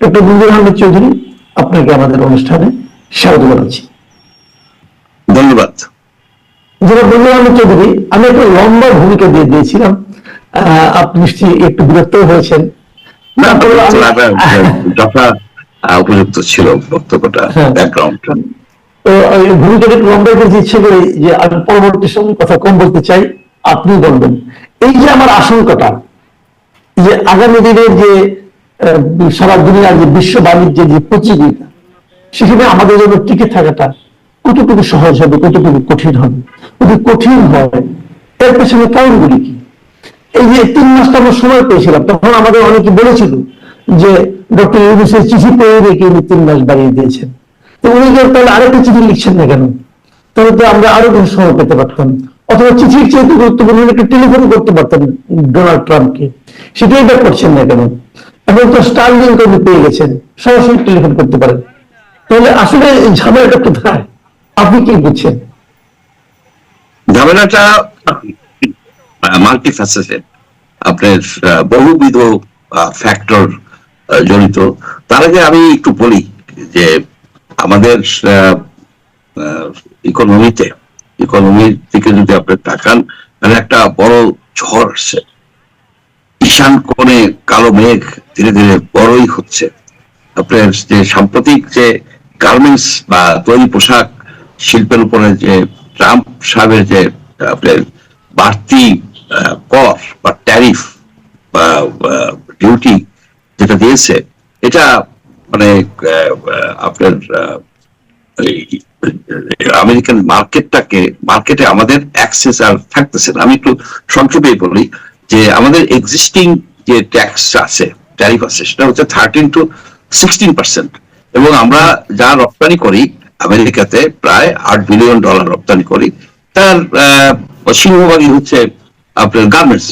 Doctor মঞ্জুর আহমেদ চৌধুরী আপনাকে আমাদের অনুষ্ঠানে স্বাগত জানাচ্ছি। ধন্যবাদ। যারা মঞ্জুর আহমেদ চৌধুরী আমি একটা লম্বা ভূমিকা দিয়ে দিয়েছিলাম। আপনি নিশ্চয়ই একটু বিরক্ত হয়েছেন। উপযুক্ত ছিল বক্তব্যটা হ্যাঁ। তো ভূমিকাটা একটু লম্বা করতে ইচ্ছে করি যে আমি পরবর্তী সময় কথা কম বলতে চাই আপনি বলবেন। এই যে আমার আশঙ্কাটা যে আগামী দিনের যে সারা দুনিয়ার যে বিশ্ব বাণিজ্যের যে প্রতিযোগিতা সেখানে আমাদের জন্য টিকে থাকাটা কতটুকু সহজ হবে, কতটুকু কঠিন হবে? যদি কঠিন হয়, এর পেছনে কারণগুলি কি? এই যে তিন মাসটা আমরা সময় পেয়েছিলাম, তখন আমাদের অনেকে বলেছিল যে ডক্টর ইউনুসের চিঠি পেয়ে রেখে উনি তিন মাস বাড়িয়ে দিয়েছেন। তো উনি তাহলে আরেকটা চিঠি লিখছেন না কেন? তাহলে তো আমরা আরও বেশি সময় পেতে পারতাম। অথবা চিঠির চাইতে গুরুত্বপূর্ণ একটা টেলিফোন করতে পারতেন ডোনাল্ড ট্রাম্পকে। সেটাই বা করছেন না কেন? এখন তো স্টারলিং আপনি পেয়ে গেছেন, সরাসরি টেলিফোন করতে পারেন। তাহলে আসলে ঝামেলাটা কোথায়? আপনি কি বুঝছেন? ঝামেলাটা মাল্টি ফ্যাসেটেড আপনার বহুবিধ ফ্যাক্টর জড়িত। তার আগে আমি একটু বলি যে আমাদের ইকোনমিতে ইকোনমির দিকে যদি আপনি তাকান, তাহলে একটা বড় ঝড় আসছে। ঈশান কোণে কালো মেঘ ধীরে ধীরে বড়ই হচ্ছে। আপনার যে সাম্প্রতিক যে গার্মেন্টস বা তৈরি পোশাক শিল্পের উপরে যে ট্রাম্প সাহেবের যে, আপনার বাড়তি কর বা ট্যারিফ বা ডিউটি যেটা দিয়েছে, এটা মানে আপনার আমেরিকান মার্কেটটাকে, মার্কেটে আমাদের অ্যাক্সেস আর থাকতেছে না। আমি একটু সংক্ষেপে বলি যে আমাদের এক্সিস্টিং যে ট্যাক্স আছে ট্যারিফ আছে, সেটা হচ্ছে থার্টিন টু সিক্সটিন পার্সেন্ট এবং আমরা যা রপ্তানি করি, আমেরিকাতে প্রায় আট বিলিয়ন ডলার রপ্তানি করি, তার সিংহভাগই হচ্ছে আপনার গার্মেন্টস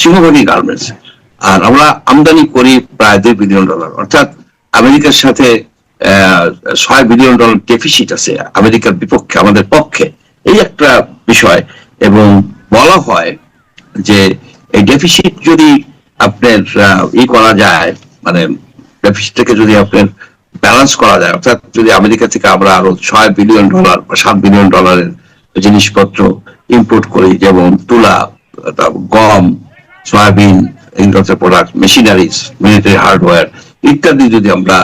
সিংহভাগই গার্মেন্টস আর আমরা আমদানি করি প্রায় দুই বিলিয়ন ডলার অর্থাৎ আমেরিকার সাথে ছয় বিলিয়ন ডলার ডেফিসিট আছে আমেরিকার বিপক্ষে, আমাদের পক্ষে। এই একটা বিষয়। এবং বলা হয় যে এই ডেফিসিট যদি আপনার ই করা যায় মানে ডেফিসিটটাকে যদি আপনার ব্যালেন্স করা যায়, অর্থাৎ যদি আমেরিকা থেকে আমরা আরও ছয় বিলিয়ন ডলার বা সাত বিলিয়ন ডলারের জিনিসপত্র ইম্পোর্ট করি, যেমন তুলা গম, soybean agriculture product machineries military hardware ইত্যাদি যদি আমরা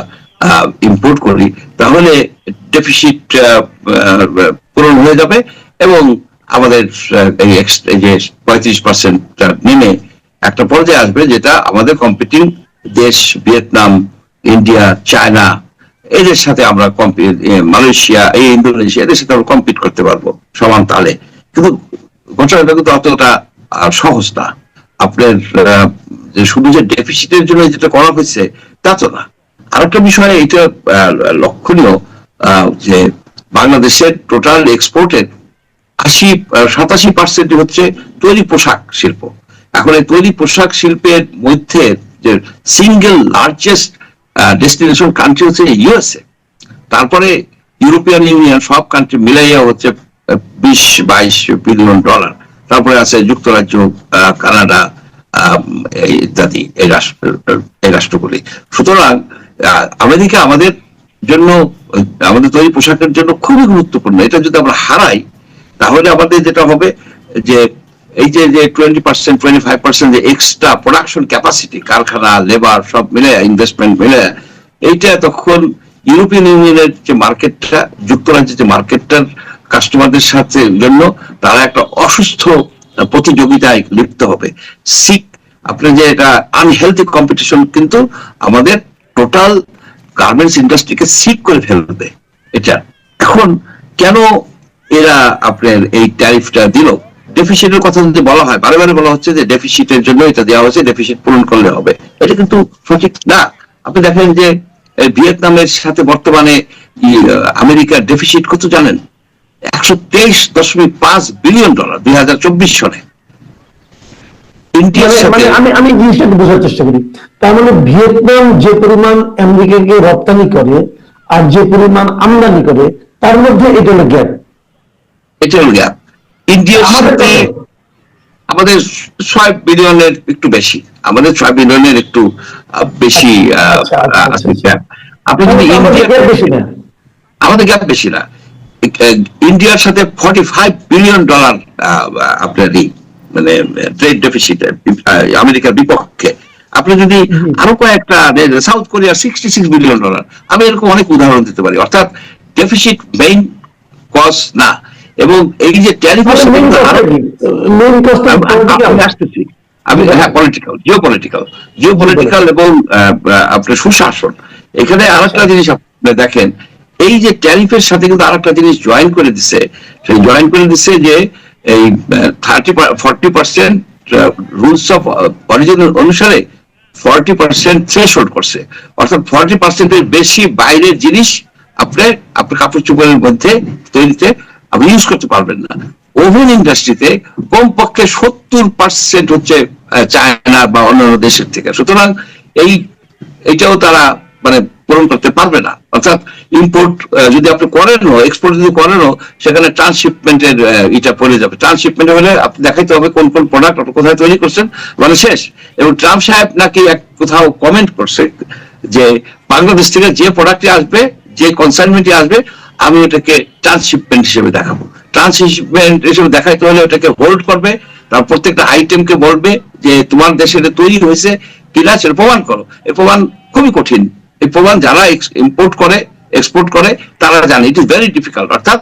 ইম্পোর্ট করি, তাহলে ডেফিসিট পূরণ হয়ে যাবে এবং আমাদের এই যে পঁয়ত্রিশ পার্সেন্ট নেমে একটা পর্যায়ে আসবে যেটা আমাদের কম্পিটিং দেশ, ভিয়েতনাম, ইন্ডিয়া, চায়না, এদের সাথে আমরা মালয়েশিয়া, এই ইন্দোনেশিয়া, এদের সাথে আমরা কম্পিট করতে পারব সমান তালে। কিন্তু ঘটনাটা কিন্তু অতটা সহজ না। আপনার যে শুধু যে ডেফিসিটের জন্য যেটা করা হয়েছে, তা তো না। আরেকটা বিষয়, এটা লক্ষণীয় যে বাংলাদেশের টোটাল এক্সপোর্টের আশি সাতাশি পার্সেন্ট হচ্ছে তৈরি পোশাক শিল্প। এখন এই তৈরি পোশাক শিল্পের মধ্যে যে সিঙ্গেল লার্জেস্ট ডেস্টিনেশন কান্ট্রি হচ্ছে ইউএসএ তারপরে ইউরোপিয়ান ইউনিয়ন সব কান্ট্রি মিলাইয়া হচ্ছে বিশ, বাইশ বিলিয়ন ডলার তারপরে আছে যুক্তরাজ্য কানাডা ইত্যাদি, এই রাষ্ট্র, এই রাষ্ট্রগুলি। সুতরাং আমেরিকা আমাদের জন্য, আমাদের তৈরি পোশাকের জন্য খুবই গুরুত্বপূর্ণ। এটা যদি আমরা হারাই, তাহলে আমাদের যেটা হবে যে এই যে যে twenty percent twenty five percent যে এক্সট্রা প্রোডাকশন ক্যাপাসিটি কারখানা লেবার সব মিলে ইনভেস্টমেন্ট মিলে, এইটা তখন ইউরোপিয়ান ইউনিয়নের যে মার্কেটটা যুক্তরাজ্যের যে মার্কেটটার কাস্টমারদের সাথে জন্য তারা একটা অসুস্থ প্রতিযোগিতায় লিপ্ত হবে। সিক আপনি যে এটা আনহেলথি কম্পিটিশন কিন্তু আমাদের টোটাল গার্মেন্টস ইন্ডাস্ট্রিকে সিক করে ফেলবে। এটা এখন কেন এরা আপনার এই ট্যারিফটা দিল? ডেফিসিটের কথা যদি বলা হয় বারে বারে বলা হচ্ছে যে ডেফিসিটের জন্য এটা দেওয়া হয়েছে ডেফিসিট পূরণ করলে হবে। এটা কিন্তু সঠিক না। আপনি দেখেন যে ভিয়েতনামের সাথে বর্তমানে আমেরিকার ডেফিসিট কত জানেন? একশো তেইশ দশমিক পাঁচ বিলিয়ন ডলার দুই হাজার চব্বিশ সনে। মানে- মানে আমি আমি জিনিসটাকে বোঝার চেষ্টা করি। তার মানে ভিয়েতনাম যে পরিমাণ আমেরিকাকে রপ্তানি করে আর যে পরিমাণ আমদানি করে তার মধ্যে এটা হলো গ্যাপ এটা হল গ্যাপ ইন্ডিয়ার সাথে আমাদের ছয় বিলিয়নের একটু বেশি। আমাদের ছয় বিলিয়নের একটু বেশি আচ্ছা, আচ্ছা, আচ্ছা। আপনি যদি ইন্ডিয়া আমাদের গ্যাপ বেশি না। ইন্ডিয়ার সাথে ফর্টি ফাইভ বিলিয়ন ডলার আপনার মানে ট্রেড ডেফিসিট আমেরিকার বিপক্ষে। আপনি যদি আরও কয়েকটা South Korea sixty six billion dollar আমি এরকম অনেক উদাহরণ দিতে পারি। অর্থাৎ ডেফিসিট মেইন কজ না। এবং এই যে আমি- আমি আসতেছি। আমি হ্যাঁ political geo political geo political এবং আপনার সুশাসন। এখানে আরেকটা জিনিস আপনি দেখেন এই যে ট্যারিফের সাথে কিন্তু আরেকটা জিনিস জয়েন করে দিছে। সেই জয়েন করে দিছে যে এই thirty forty percent rules of origin অনুসারে ফর্টি পার্সেন্ট করছে। অর্থাৎ ফর্টি পার্সেন্টের বেশি বাইরের জিনিস আপনি আপনার কাপড় চোপড়ের মধ্যে তৈরিতে আপনি ইউজ করতে পারবেন না। ওভেন ইন্ডাস্ট্রিতে কমপক্ষে সত্তর পার্সেন্ট হচ্ছে চায়না বা অন্যান্য দেশের থেকে। সুতরাং এই, এটাও তারা মানে পূরণ করতে পারবে না। অর্থাৎ ইম্পোর্ট যদি আপনি করেনও এক্সপোর্ট যদি করেনও, সেখানে ট্রান্সশিপমেন্টের এটা পড়ে যাবে। ট্রান্সশিপমেন্ট হলে আপনি দেখাইতে হবে কোন কোন প্রোডাক্ট আপনি কোথায় তৈরি করছেন মানে শেষ। এবং ট্রাম্প সাহেব নাকি এক কোথাও কমেন্ট করছে যে বাংলাদেশ থেকে যে প্রোডাক্টটি আসবে, যে কনসাইনমেন্টটি আসবে আমি ওটাকে ট্রান্সশিপমেন্ট হিসেবে দেখাবো। ট্রান্সশিপমেন্ট হিসেবে দেখাইতে হলে ওটাকে হোল্ড করবে, তার প্রত্যেকটা আইটেমকে বলবে যে তোমার দেশে এটা তৈরি হয়েছে কিনা সেটা প্রমাণ করো। এই প্রমাণ খুবই কঠিন। এই প্রমাণ যারা ইম্পোর্ট করে এক্সপোর্ট করে, তারা জানে ইট ইজ ভেরি ডিফিকাল্ট অর্থাৎ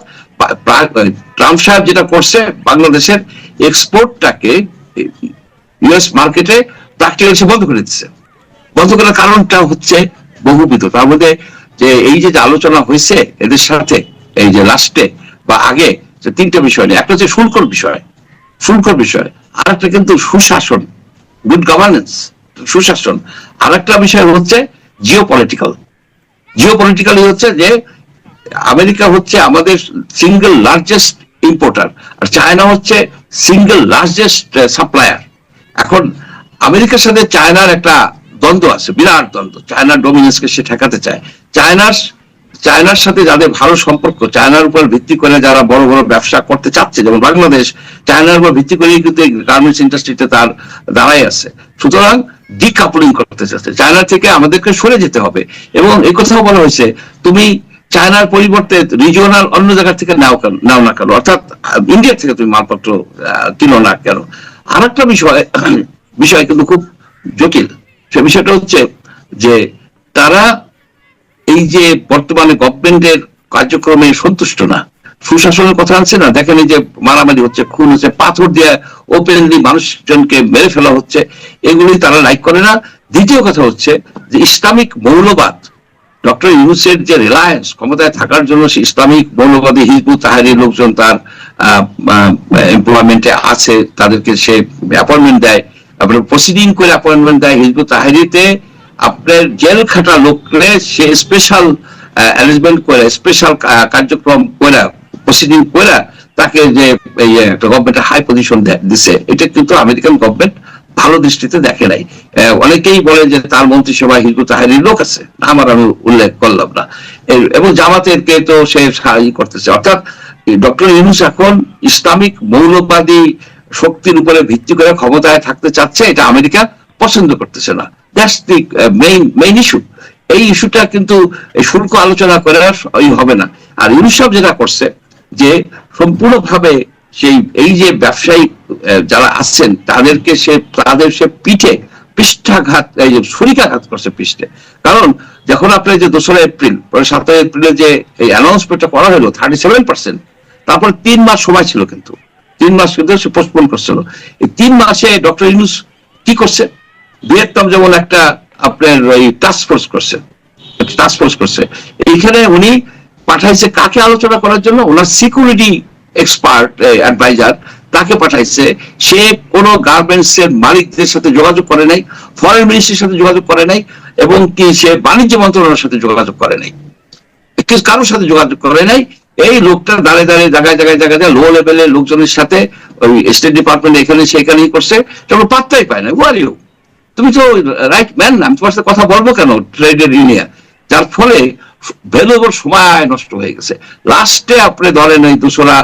ট্রাম্প সাহেব যেটা করছে বাংলাদেশের এক্সপোর্টটাকে ইউএস মার্কেটে প্র্যাকটিক্যাল বন্ধ করে দিচ্ছে। বন্ধ করার কারণটা হচ্ছে বহুবিধ। তার মধ্যে যে এই যে আলোচনা হয়েছে এদের সাথে, এই যে লাস্টে বা আগে, যে তিনটা বিষয় নিয়ে, একটা হচ্ছে শুল্কর বিষয় শুল্কর বিষয় আর একটা কিন্তু সুশাসন গুড গভর্নেন্স সুশাসন আর একটা বিষয় হচ্ছে জিও পলিটিক্যাল জিও পলিটিক্যালি হচ্ছে যে আমেরিকা হচ্ছে আমাদের সিঙ্গেল লার্জেস্ট ইম্পোর্টার আর চায়না হচ্ছে সিঙ্গেল লার্জেস্ট সাপ্লায়ার এখন আমেরিকার সাথে চায়নার একটা দ্বন্দ্ব আছে, বিরাট দ্বন্দ্ব। চায়নার ডোমিনেন্সকে সে ঠেকাতে চায়। চায়নার চায়নার সাথে যাদের ভালো সম্পর্ক, চায়নার উপর ভিত্তি করে যারা বড় বড় ব্যবসা করতে চাচ্ছে, যেমন বাংলাদেশ, চায়নার উপর ভিত্তি করেই কিন্তু গার্মেন্টস ইন্ডাস্ট্রিতে তার দাঁড়াই আছে। সুতরাং ডিকাপলিং করতে চাচ্ছে। চায়না থেকে আমাদেরকে সরে যেতে হবে। এবং এই কথাও বলা হয়েছে, তুমি চায়নার পরিবর্তে রিজিওনাল অন্য জায়গা থেকে নাও নাও না কেন? অর্থাৎ ইন্ডিয়া থেকে তুমি মালপত্র কিনো না কেন? আর একটা বিষয় বিষয় কিন্তু খুব জটিল। সে বিষয়টা হচ্ছে যে তারা এই যে বর্তমানে গভর্নমেন্টের কার্যক্রমে সন্তুষ্ট না। সুশাসনের কথা আছে না। দেখেন এই যে মারামারি হচ্ছে, খুন হচ্ছে, পাথর দিয়ে ওপেনলি মানুষজনকে মেরে ফেলা হচ্ছে, এগুলি তারা লাইক করে না। দ্বিতীয় কথা হচ্ছে যে ইসলামিক মৌলবাদ, ডক্টর ইউনুসের যে রিলায়েন্স ক্ষমতায় থাকার জন্য সে ইসলামিক মৌলবাদী, হিজবুত তাহারির লোকজন তার এমপ্লয়মেন্টে আছে, তাদেরকে সে অ্যাপয়েন্টমেন্ট দেয়। আপনার প্রসিডিং করে অ্যাপয়েন্টমেন্ট দেয় হিজবুত তাহারিতে, আপনার জেল খাটা লোকরে সে স্পেশাল অ্যারেঞ্জমেন্ট করে স্পেশাল কার্যক্রম করে প্রসিডিং করে তাকে যে একটা গভর্নমেন্টের হাই পজিশন দিছে। এটা কিন্তু আমেরিকান গভর্নমেন্ট ভালো দৃষ্টিতে দেখে নাই। অনেকেই বলে যে তার মন্ত্রিসভায় হিজবুত তাহারির লোক আছে। আমার আমি উল্লেখ করলাম না। এবং জামাতের কে তো সে সাহায্য করতেছে। অর্থাৎ ডক্টর ইউনুস এখন ইসলামিক মৌলবাদী শক্তির উপরে ভিত্তি করে ক্ষমতায় থাকতে চাচ্ছে, এটা আমেরিকা পছন্দ করতেছে না। That's the main main issue এই ইস্যুটা কিন্তু শুল্ক আলোচনা করে ওই হবে না। আর ইউনুস সাহেব যেটা করছে, যে সম্পূর্ণভাবে সেই, এই যে ব্যবসায়ী যারা আসছেন তাদেরকে সে, তাদের সে পিঠে পৃষ্ঠাঘাত, এই যে ছুরিকাঘাত করছে পৃষ্ঠে। কারণ যখন আপনার যে দোসরা এপ্রিল, পরে সতেরো এপ্রিলে যে এই অ্যানাউন্সমেন্টটা করা হলো থার্টি সেভেন পার্সেন্ট তারপর তিন মাস সময় ছিল কিন্তু। তিন মাস কিন্তু সে পোস্টপোন করছিল। এই তিন মাসে ডক্টর ইউনুস কি করছে? ভিয়েতনাম যেমন একটা আপনার ওই টাস্ক ফোর্স করছে টাস্ক ফোর্স করছে। এইখানে উনি পাঠাইছে কাকে আলোচনা করার জন্য? ওনার সিকিউরিটি এক্সপার্ট অ্যাডভাইজার তাকে পাঠাইছে। সে কোনো গার্মেন্টস এর মালিকদের সাথে যোগাযোগ করে নাই ফরেন মিনিস্ট্রির সাথে যোগাযোগ করে নাই, এবং কি সে বাণিজ্য মন্ত্রণালয়ের সাথে যোগাযোগ করে নাই। কারোর সাথে যোগাযোগ করে নাই এই লোকটা দাঁড়িয়ে দাঁড়িয়ে জায়গায় জায়গায় জায়গায় লো লেভেলের লোকজনের সাথে ওই স্টেট ডিপার্টমেন্ট এখানে সেখানেই করছে। যেমন পাত্তাই পায় না। ওয়ার ইউ তুমি তো রাইট ম্যান আমি তোমার সাথে কথা বলব কেন ট্রেডের ইউনিয়ন যার ফলে ভ্যালুয়েবল সময় নষ্ট হয়ে গেছে। লাস্টে আপনি ধরেন এই দুসরা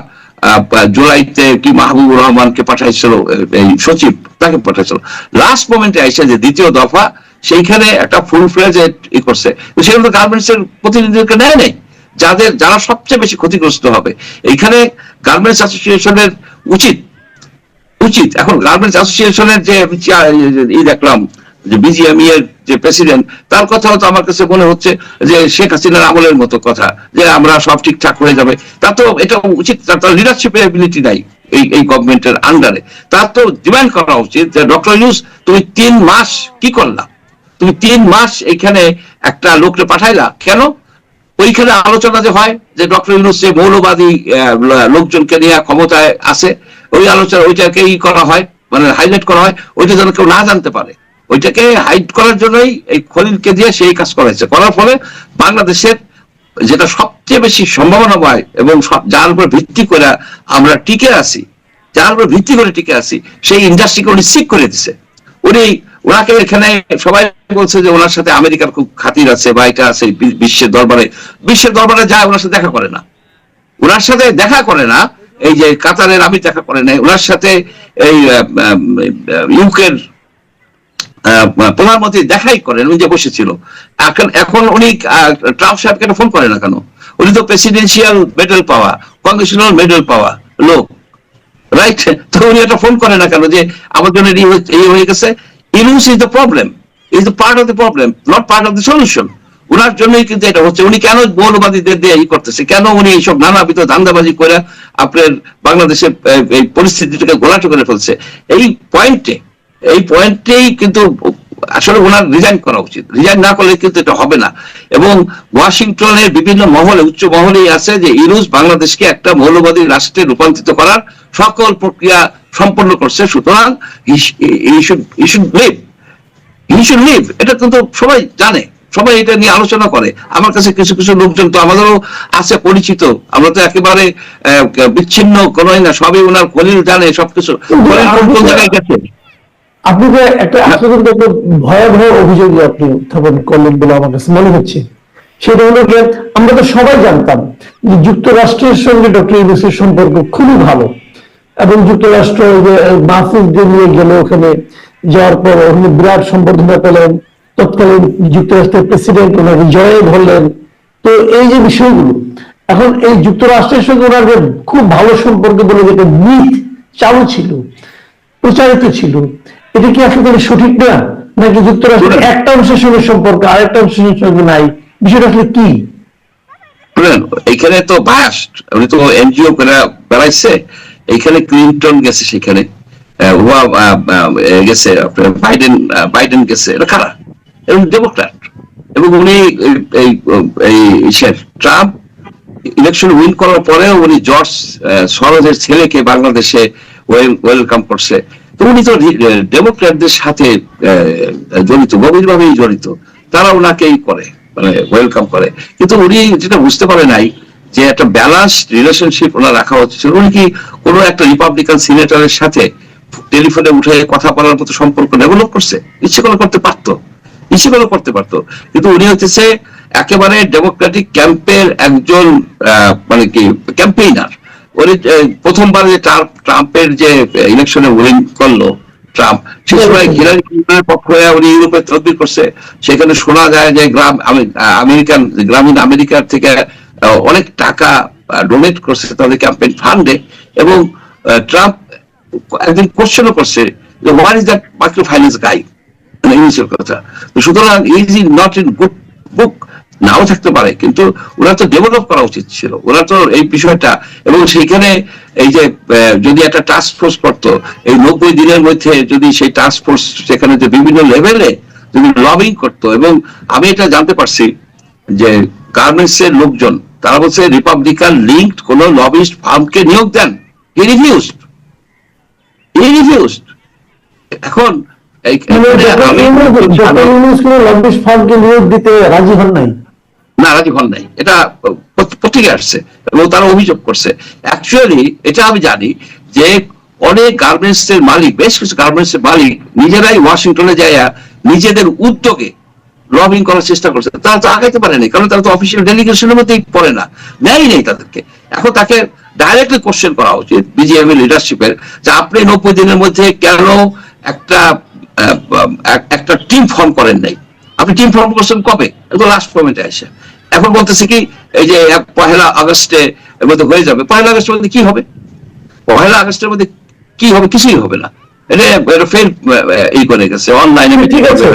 জুলাইতে কি মাহবুবুর রহমানকে পাঠাইছিল, এই সচিব, তাকে পাঠাইছিল। লাস্ট মোমেন্টে এসে যে দ্বিতীয় দফা, সেইখানে একটা ফুল ফ্লেজ ই করছে। সেখানে তো গার্মেন্টস এর প্রতিনিধিকে নেয় নাই। যাদের, যারা সবচেয়ে বেশি ক্ষতিগ্রস্ত হবে। এইখানে গার্মেন্টস অ্যাসোসিয়েশনের উচিত উচিত। এখন গার্মেন্টস অ্যাসোসিয়েশনের যে ই দেখলাম, যে বিজিএমই এর যে প্রেসিডেন্ট তার কথাও তো আমার কাছে মনে হচ্ছে যে শেখ হাসিনার আমলের মতো কথা, যে আমরা সব ঠিকঠাক হয়ে যাবে। তা তো এটা উচিত, তার- তার লিডারশিপ এবিলিটি নাই এই এই গভর্নমেন্টের আন্ডারে তার তো ডিমান্ড করা উচিত যে ডক্টর ইউস তুমি তিন মাস কি করলা? তুমি তিন মাস এখানে একটা লোককে পাঠাইলা। কেন? ওইখানে আলোচনা যে হয়, যে ডক্টর ইউনুস যে মৌলবাদী লোকজনকে নিয়ে ক্ষমতায় আছে ওই আলোচনা, ওইটাকেই করা হয় মানে হাইলাইট করা হয়, ওইটা যেন কেউ না জানতে পারে। ওইটাকে হাইড করার জন্যই এই খলিলকে দিয়ে সেই কাজ করেছে করার ফলে বাংলাদেশের যেটা সবচেয়ে বেশি সম্ভাবনা সম্ভাবনাময় এবং যার উপর ভিত্তি করে আমরা টিকে আছি, যার উপর ভিত্তি করে টিকে আছি, সেই ইন্ডাস্ট্রিকে উনি সিক করে দিছে। উনি ওনাকে এখানে সবাই বলছে যে ওনার সাথে আমেরিকার খুব খাতির আছে বা এটা আছে বিশ্বের দরবারে। বিশ্বের দরবারে যায়, ওনার সাথে দেখা করে না। ওনার সাথে দেখা করে না, এই যে কাতারের আমি দেখা করে নাই, ওনার সাথে এই ইউকের প্রধানমন্ত্রী দেখাই করেন, উনি যে বসেছিল। এখন এখন উনি ট্রাম্প সাহেবকে ফোন করে না কেন? উনি তো প্রেসিডেন্সিয়াল মেডেল পাওয়া কংগ্রেশনাল মেডেল পাওয়া লোক রাইট তো উনি একটা ফোন করে না কেন যে আমার জন্য এই হয়ে গেছে? ইলুস is the problem is the part of the problem not part of the solution ওনার জন্যই কিন্তু এটা হচ্ছে। উনি কেন মৌলবাদীদের দিয়ে ই করতেছে? কেন উনি এইসব নানাবিধ ধান্দাবাজি করে আপনার বাংলাদেশের এই পরিস্থিতিটাকে গোলাটো করে ফেলছে? এই পয়েন্টে এই পয়েন্টেই কিন্তু আসলে ওনার রিজাইন করা উচিত। রিজাইন না করলে কিন্তু এটা হবে না। এবং ওয়াশিংটনের বিভিন্ন মহলে, উচ্চ মহলেই আছে যে ইরুজ বাংলাদেশকে একটা মৌলবাদী রাষ্ট্রে রূপান্তরিত করার সকল প্রক্রিয়া সম্পন্ন করছে সুতরাং লিভ এটা কিন্তু সবাই জানে সবাই এটা নিয়ে আলোচনা করে। আমার কাছে কিছু কিছু লোকজন তো আমাদেরও আছে পরিচিত আমরা তো একেবারে বিচ্ছিন্ন কোনোই না সবই ওনার খলিল জানে সবকিছু। খলিল কোন কোন জায়গায় গেছে? আপনি যে একটা একটা ভয়াবহ অভিযোগ আপনি উত্থাপন করলেন বলে আমার কাছে মনে হচ্ছে সেটা হলো আমরা তো সবাই জানতাম যে যুক্তরাষ্ট্রের সঙ্গে ডক্টর ইউনুসের সম্পর্ক খুবই ভালো। এবং যুক্তরাষ্ট্র যে মাহফুজদের নিয়ে গেল ওখানে যাওয়ার পর ওখানে বিরাট সম্বর্ধনা পেলেন। তৎকালীন যুক্তরাষ্ট্রের প্রেসিডেন্ট ওনাকে জয়ে ধরলেন। তো এই যে বিষয়গুলো এখন এই যুক্তরাষ্ট্রের সঙ্গে ওনার যে খুব ভালো সম্পর্ক বলে যেটা মিথ চালু ছিল প্রচারিত ছিল এটা কি আসলে সঠিক না? নাকি যুক্তরাষ্ট্রের একটা অংশের সঙ্গে সম্পর্ক আরেকটা অংশের সঙ্গে নাই? বিষয়টা আসলে কি? এখানে তো বাস্ট উনি তো এনজিও বেড়াইছে। এখানে ক্লিনটন গেছে সেখানে। গেছে বাইডেন বাইডেন গেছে। এটা কারা? এবং ডেমোক্র্যাট এবং উনি ট্রাম্প ইলেকশন উইন করার পরেও উনি জর্জ সরোজের ছেলেকে বাংলাদেশে ওয়েলকাম করছে। তো উনি তো ডেমোক্র্যাটদের সাথে জড়িত, গভীরভাবেই জড়িত। তারা ওনাকেই করে মানে ওয়েলকাম করে। কিন্তু উনি যেটা বুঝতে পারে নাই যে একটা ব্যালান্স রিলেশনশিপ ওনার রাখা হচ্ছে উনি কি কোনো একটা রিপাবলিকান সিনেটরের সাথে টেলিফোনে উঠে কথা বলার মতো সম্পর্ক ডেভেলপ করছে? ইচ্ছে করে করতে পারতো। ইচ্ছে করে করতে পারতো। কিন্তু উনি হচ্ছে একেবারে ডেমোক্রেটিক ক্যাম্পের একজন মানে কি ক্যাম্পেইনার উনি প্রথমবার যে ট্রাম্প- ট্রাম্পের যে ইলেকশনে উইন করল ট্রাম্প সে সময় হিলারি ক্লিন্টনের পক্ষ হয়ে উনি ইউরোপে তদবির করছে। সেখানে শোনা যায় যে গ্রাম আমেরিকান গ্রামীণ আমেরিকার থেকে অনেক টাকা ডোনেট করছে তাদের ক্যাম্পেইন ফান্ডে এবং ট্রাম্প একদিন কোশ্চেনও করছে যে what is that micro finance guy ইংলিশের কথা। সুতরাং is is not in good book নাও থাকতে পারে, কিন্তু ওরা তো ডেভেলপ করা উচিত ছিল। ওরা তো এই বিষয়টা, এবং সেইখানে এই যে যদি একটা টাস্ক ফোর্স করতো, এই নব্বই দিনের মধ্যে যদি সেই টাস্ক ফোর্স সেখানে যে বিভিন্ন লেভেলে যদি লবিং করতো, এবং আমি এটা জানতে পারছি যে গার্মেন্টস এর লোকজন তারা বলছে রিপাবলিকান লিঙ্কড কোন লবিস্ট ফার্মকে নিয়োগ দেন। হি রিফিউজড হি রিফিউজড এখন মানে নিয়োগ দিতে রাজি হন নাই? না রাজি হন নাই। এটা আসছে এবং তারা অভিযোগ করছে। অ্যাকচুয়ালি এটা আমি জানি যে অনেক গার্মেন্টস এর মালিক বেশ কিছু গার্মেন্টস এর মালিক নিজেরাই ওয়াশিংটনে যায় নিজেদের উদ্যোগে লবিং করার চেষ্টা করছে। তারা তো আগাইতে পারেনি কারণ তারা তো অফিসিয়াল ডেলিগেশনের মধ্যেই পড়ে না নেয় নেই তাদেরকে। এখন তাকে ডাইরেক্টলি কোশ্চেন করা উচিত বিজিএম লিডারশিপের যে আপনি নব্বই দিনের মধ্যে কেন একটা একটা টিম ফর্ম করেন নাই? আপনি টিম ফর্ম করছেন কবে? এগুলো লাস্ট মোমেন্টে আসে। এখন বলতেছে কি, এই যে পহেলা আগস্টে এর মধ্যে হয়ে যাবে। পহেলা আগস্টের মধ্যে কি হবে? পহেলা আগস্টের মধ্যে কি হবে? কিছুই হবে না। করে গেছে অনলাইনে ঠিক আছে।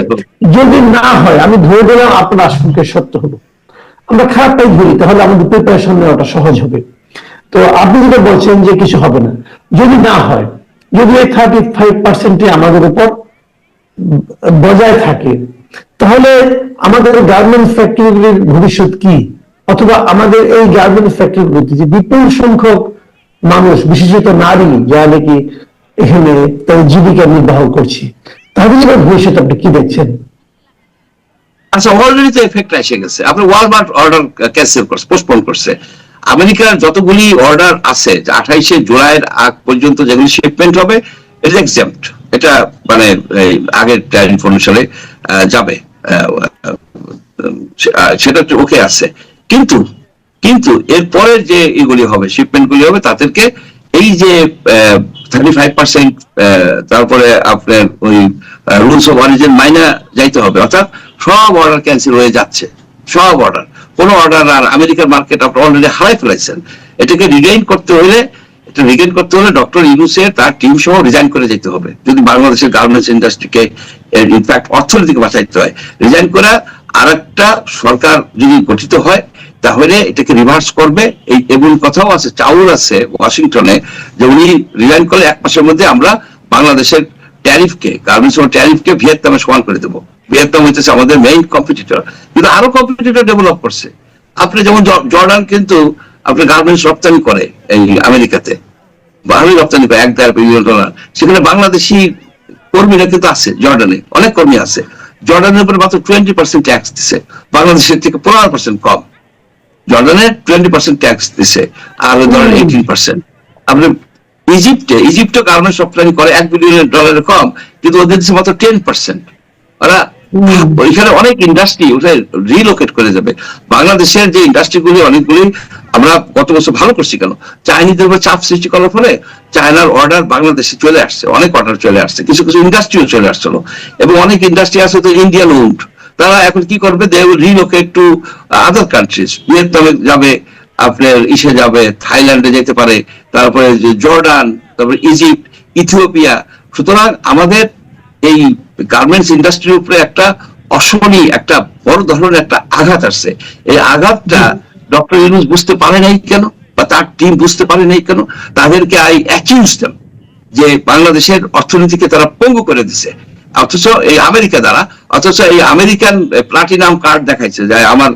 যদি না হয় আমি ধরে দিলাম আপনার আশঙ্কা সত্য হলো। আমরা খারাপটাই ধরি তাহলে আমাদের প্রিপারেশন নেওয়াটা সহজ হবে। তো আপনি যেটা বলছেন যে কিছু হবে না যদি না হয় যদি এই থার্টি ফাইভ পার্সেন্টে আমাদের উপর বজায় থাকে তাহলে আমাদের গার্মেন্টস ফ্যাক্টরিগুলির ভবিষ্যৎ কি? অথবা আমাদের এই গার্মেন্টস ফ্যাক্টরিগুলিতে যে বিপুল সংখ্যক মানুষ বিশেষত নারী যারা নাকি এখানে তাদের জীবিকা নির্বাহ করছে। তাদের এবার ভবিষ্যৎ আপনি কি দেখছেন? আচ্ছা অলরেডি তো এফেক্ট এসে গেছে। আপনি ওয়ালমার্ট অর্ডার ক্যান্সেল করছে পোস্টপোন করছে। আমেরিকার যতগুলি অর্ডার আছে আঠাইশে জুলাইয়ের আগ পর্যন্ত যেগুলি শিপমেন্ট হবে এটা এক্সাম্পট এটা মানে আগের ইনফরমেশনে যাবে। সেটা ওকে আছে। কিন্তু কিন্তু এরপরের যে এগুলি হবে শিপমেন্ট গুলি হবে, তাদেরকে এই যে পার্সেন্ট তারপরে আপনার ওই রুলস অফ অরিজিন মাইনা যাইতে হবে। অর্থাৎ সব অর্ডার ক্যান্সেল হয়ে যাচ্ছে। সব অর্ডার কোন অর্ডার আর আমেরিকার মার্কেট আপনি অলরেডি হারাই ফেলাইছেন এটাকে রিগেইন করতে হলে এটা রিগেইন করতে হলে ডক্টর ইউনুসের তার টিম সহ রিজাইন করে যেতে হবে। যদি বাংলাদেশের গার্মেন্টস ইন্ডাস্ট্রিকে ইনফ্যাক্ট অর্থনীতিকে বাঁচাইতে হয় রিজাইন করা আর একটা সরকার যদি গঠিত হয় তাহলে এটাকে রিভার্স করবে। এই এমন কথাও আছে, চাউল আছে ওয়াশিংটনে, যে উনি রিজাইন করলে এক মাসের মধ্যে আমরা বাংলাদেশের ট্যারিফকে গার্মেন্টস ট্যারিফকে ভিয়েতনামে সমান করে দেবো। ভিয়েতনাম হচ্ছে আমাদের মেইন কম্পিটিটর কিন্তু আরও কম্পিটিটর ডেভেলপ করছে। আপনি যেমন জর্ডান কিন্তু আপনি গার্মেন্টস রপ্তানি করে এই আমেরিকাতে। ভালোই রপ্তানি করে, এক দেড় বিলিয়ন ডলার। সেখানে বাংলাদেশি কর্মীরা কিন্তু আছে, জর্ডানে। অনেক কর্মী আছে। জর্ডানের উপরে মাত্র টোয়েন্টি পার্সেন্ট ট্যাক্স দিছে। বাংলাদেশের থেকে পনেরো পার্সেন্ট কম। জর্ডানে টোয়েন্টি পার্সেন্ট ট্যাক্স দিছে আর ধরেন এইটিন পার্সেন্ট আপনি ইজিপ্টে ইজিপ্টে গার্মেন্টস রপ্তানি করে এক বিলিয়ন ডলারের কম কিন্তু ওদের দিচ্ছে মাত্র টেন পার্সেন্ট ওরা ওইখানে অনেক ইন্ডাস্ট্রি ওখানে রিলোকেট করে যাবে। বাংলাদেশের যে ইন্ডাস্ট্রিগুলি অনেকগুলি আমরা গত বছর ভালো করছি কেন? চাইনিজদের উপর চাপ সৃষ্টি করার ফলে চায়নার অর্ডার বাংলাদেশে চলে আসছে অনেক অর্ডার চলে আসছে কিছু কিছু ইন্ডাস্ট্রিও চলে আসছিল। এবং অনেক ইন্ডাস্ট্রি আছে তো ইন্ডিয়ান ওন্ড তারা এখন কি করবে? They relocate to other countries ভিয়েতনামে যাবে, আপনার ইসে যাবে থাইল্যান্ডে যেতে পারে, তারপরে জর্ডান তারপরে ইজিপ্ট ইথিওপিয়া সুতরাং আমাদের এই গার্মেন্টস ইন্ডাস্ট্রির উপরে একটা অশনি একটা বড় ধরনের একটা আঘাত আসছে। এই আঘাতটা ডক্টর ইউনুস বুঝতে পারে নাই কেন? বা তার টিম বুঝতে পারে নাই কেন? তাদেরকে আই অ্যাকিউজ দেম যে বাংলাদেশের অর্থনীতিকে তারা পঙ্গু করে দিছে। অথচ এই আমেরিকা দ্বারা, অথচ এই আমেরিকান প্লাটিনাম কার্ড দেখাইছে যে আমার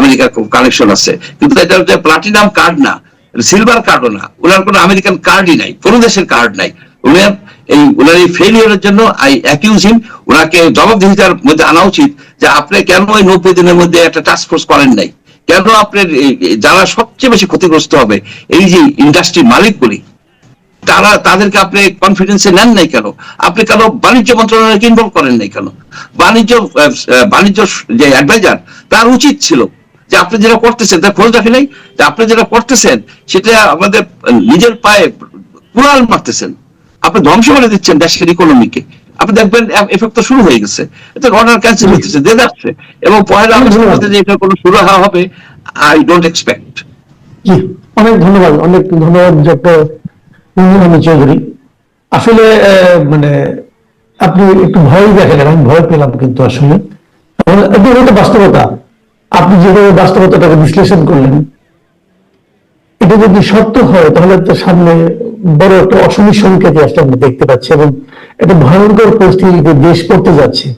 আমেরিকার কানেকশন আছে। কিন্তু এটা হচ্ছে প্লাটিনাম কার্ড না সিলভার কার্ডও না। ওনার কোনো আমেরিকান কার্ডই নাই, কোনো দেশের কার্ড নাই। উনার এই ওনার এই ফেলিয়ারের জন্য আই অ্যাকিউজ হিম ওনাকে জবাবদিহিতার মধ্যে আনা উচিত যে আপনি কেন ওই নব্বই দিনের মধ্যে একটা টাস্ক ফোর্স করেন নাই? কেন আপনার যারা সবচেয়ে বেশি ক্ষতিগ্রস্ত হবে, এই যে ইন্ডাস্ট্রির মালিকগুলি তারা তাদেরকে আপনি কনফিডেন্সে নেন নাই কেন? আপনি কেন বাণিজ্য মন্ত্রণালয়কে ইনভলভ করেন নাই কেন? বাণিজ্য বাণিজ্য যে অ্যাডভাইজার তার উচিত ছিল যে আপনি যেটা করতেছেন তার খোঁজ রাখে নাই? যে আপনি যেটা করতেছেন সেটা আমাদের নিজের পায়ে কুড়াল মারতেছেন। আপনি ধ্বংস করে দিচ্ছেন দেশের ইকোনমিকে আপনি দেখবেন এফেক্ট তো শুরু হয়ে গেছে। এটা অর্ডার ক্যান্সেল হতেছে দিয়ে যাচ্ছে এবং পয়লা আগস্টের মধ্যে যে এটা কোনো শুরু হওয়া হবে আই ডোন্ট এক্সপেক্ট অনেক ধন্যবাদ অনেক ধন্যবাদ ডক্টর আহমেদ চৌধুরী। আসলে মানে আপনি একটু ভয় দেখালেন আমি ভয় পেলাম কিন্তু আসলে। এটা বাস্তবতা। আপনি যেভাবে বাস্তবতাটাকে বিশ্লেষণ করলেন, এটা যদি সত্য হয়, তাহলে তো সামনে বড় একটা অসমি সংকেত আসলে আমরা দেখতে পাচ্ছি এবং একটা ভয়ঙ্কর পরিস্থিতিতে দেশ করতে যাচ্ছে।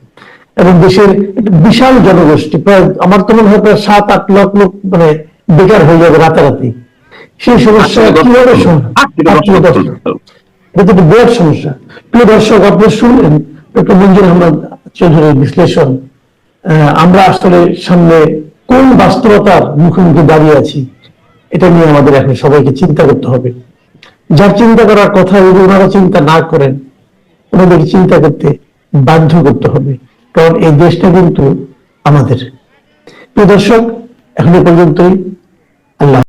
এবং দেশের বিশাল জনগোষ্ঠী, প্রায়, আমার তো মনে হয় প্রায় সাত, আট লাখ লোক মানে বেকার হয়ে যাবে রাতারাতি। সেই সমস্যা কীভাবে সমাধান? আত্মীয় এটা তো বিরাট সমস্যা। প্রিয় দর্শক আপনি শুনলেন ডক্টর মঞ্জুর আহমদ চৌধুরীর বিশ্লেষণ। আমরা আসলে সামনে কোন বাস্তবতার মুখোমুখি দাঁড়িয়ে আছি এটা নিয়ে আমাদের এখন সবাইকে চিন্তা করতে হবে। যার চিন্তা করার কথা যদি ওনারা চিন্তা না করেন ওনাদের চিন্তা করতে বাধ্য করতে হবে কারণ এই দেশটা কিন্তু আমাদের। প্রিয় দর্শক এখন পর্যন্তই। আল্লাহ